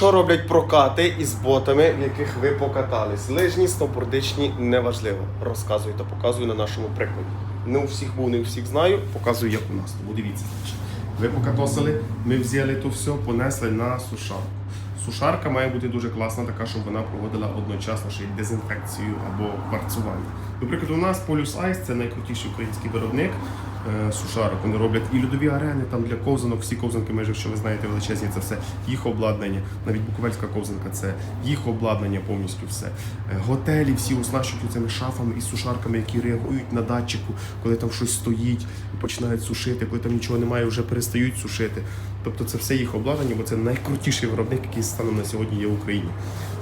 Що роблять прокати із ботами, в яких ви покатались? Лижні, сноубордичні, неважливо. Розказую та показую на нашому прикладі. Не у всіх був, не у всіх знаю. Показую, як у нас. Тому дивіться. Ви покатосили, ми взяли то все, понесли на сушарку. Сушарка має бути дуже класна, така, щоб вона проводила одночасно ще й дезінфекцію або кварцування. Наприклад, у нас Polus Ice це найкрутіший український виробник сушарок. Вони роблять і льодові арени там для ковзанок, всі ковзанки, майже, якщо ви знаєте, величезні, це все їх обладнання. Навіть Буковельська ковзанка це їх обладнання повністю все. Е, Готелі всі оснащують цими шафами і сушарками, які реагують на датчику, коли там щось стоїть починають сушити, коли там нічого немає, вже перестають сушити. Тобто це все їх обладнання, бо це найкрутіший виробник, який станом на сьогодні є в Україні.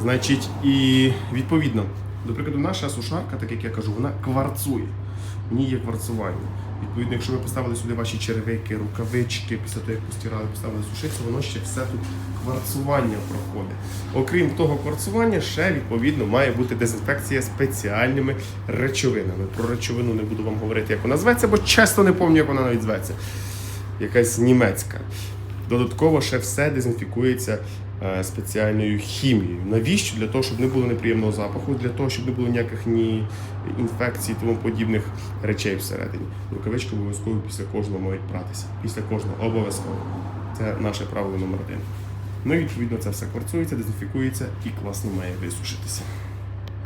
Значить, і відповідно, до прикладу, наша сушарка, так як я кажу, вона кварцує. В ній є кварцування. Відповідно, якщо ви поставили сюди ваші черевики, рукавички, після того, як постирали, поставили сушитися, воно ще все тут кварцування проходить. Окрім того кварцування, ще відповідно має бути дезінфекція спеціальними речовинами. Про речовину не буду вам говорити, як вона зветься, бо чесно не пам'ятаю, як вона навіть зветься. Якась німецька. Додатково ще все дезінфікується е, спеціальною хімією. Навіщо? Для того, щоб не було неприємного запаху, для того, щоб не було ніяких ні інфекцій, тому подібних речей всередині. Рукавички обов'язково після кожного мають пратися. Після кожного обов'язково. Це наше правило номер один. Ну і відповідно це все кварцується, дезінфікується і класно має висушитися.